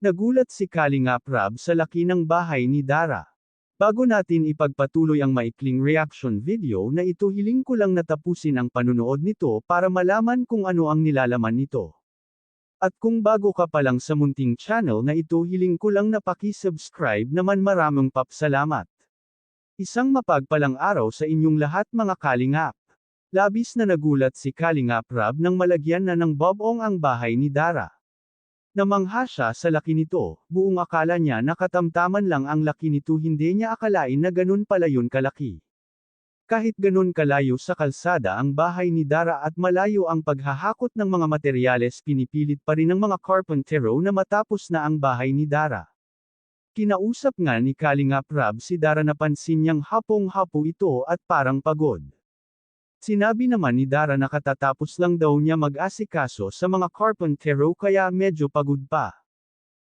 Nagulat si Kalingap Rab sa laki ng bahay ni Dara. Bago natin ipagpatuloy ang maikling reaction video na ito hiling ko lang natapusin ang panunood nito para malaman kung ano ang nilalaman nito. At kung bago ka pa lang sa munting channel na ito hiling ko lang na paki-subscribe naman maraming papsalamat. Isang mapagpalang araw sa inyong lahat mga Kalingap. Labis na nagulat si Kalingap Rab nang malagyan na ng bobong ang bahay ni Dara. Namangha siya sa laki nito, buong akala niya na katamtaman lang ang laki nito hindi niya akalain na ganun pala yun kalaki. Kahit ganun kalayo sa kalsada ang bahay ni Dara at malayo ang paghahakot ng mga materyales pinipilit pa rin ng mga carpentero na matapos na ang bahay ni Dara. Kinausap nga ni Kalingap Rab si Dara napansin niyang hapong-hapo ito at parang pagod. Sinabi naman ni Dara na katatapos lang daw niya mag-asikaso sa mga carpentero kaya medyo pagod pa.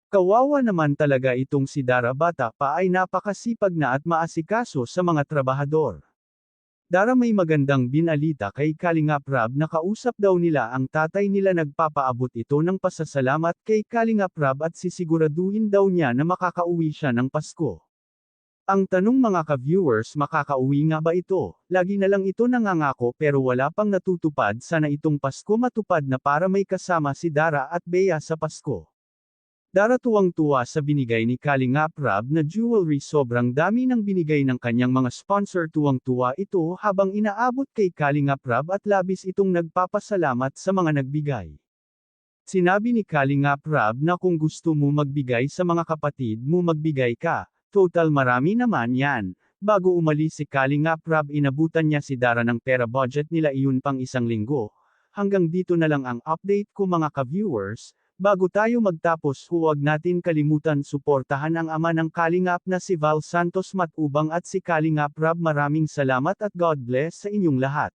Kawawa naman talaga itong si Dara bata pa ay napakasipag na at maasikaso sa mga trabahador. Dara may magandang binalita kay Kalingap Rab na kausap daw nila ang tatay nila nagpapaabot ito ng pasasalamat kay Kalingap Rab at sisiguraduhin daw niya na makakauwi siya ng Pasko. Ang tanong mga ka-viewers makakauwi nga ba ito? Lagi na lang ito nangangako pero wala pang natutupad sana itong Pasko matupad na para may kasama si Dara at Bea sa Pasko. Dara tuwang-tuwa sa binigay ni Kalingap Rab na jewelry sobrang dami ng binigay ng kanyang mga sponsor tuwang-tuwa ito habang inaabot kay Kalingap Rab at labis itong nagpapasalamat sa mga nagbigay. Sinabi ni Kalingap Rab na kung gusto mo magbigay sa mga kapatid mo magbigay ka, Total marami naman yan. Bago umalis si Kalingap Rab inabutan niya si Dara ng pera budget nila iyon pang isang linggo. Hanggang dito na lang ang update ko mga ka-viewers. Bago tayo magtapos huwag natin kalimutan suportahan ang ama ng Kalingap na si Val Santos Matubang at si Kalingap Rab maraming salamat at God bless sa inyong lahat.